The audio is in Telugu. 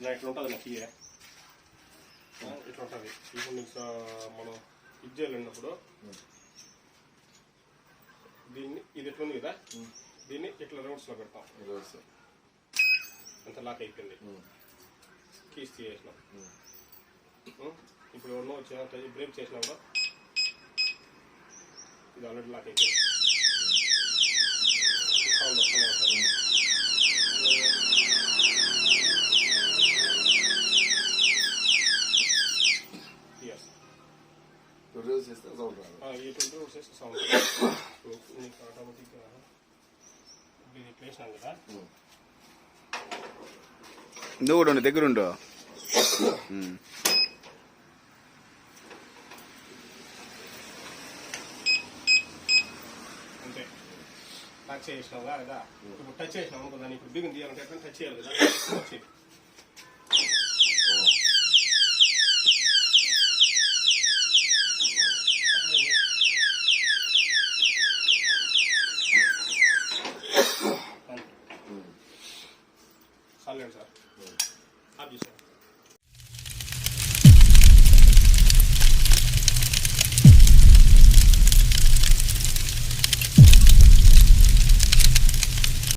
ఇలా ఇట్లా ఉంటుంది నాకు ఇయే ఇట్లా ఉంటుంది. ఇప్పుడు స- మనం ఇది చేయాలన్నప్పుడు దీన్ని ఇది ఎట్లా ఉంది కదా? దీన్ని ఇట్లా రోడ్స్లో పెడతాం. అంత లాక్ అయిపోయింది? కీస్ తీసేసినాం? ఇప్పుడు ఎవరినో వచ్చిన బ్రేక్ చేసినా కూడా ఇది ఆల్రెడీ లాక్ అయిపోయింది సౌండ్ వస్తూనే ఉంటుంది Yes. రివర్స్ చేస్తే సౌండ్ రాదు సౌండ్ నీకు ఆటోమేటిక్గా ఇది కదా నువ్వు కూడా ఉండు దగ్గర ఉండు ఉమ్. అంతే టచ్ చేసినావుగా కదా ఇప్పుడు టచ్ చేసినావు అనుకో దాన్ని ఇప్పుడు బిగిన్ తీయాలంటే ఎట్లా టచ్ చేయాలి కదా చాలండి సార్ ఆఫ్ చేశారు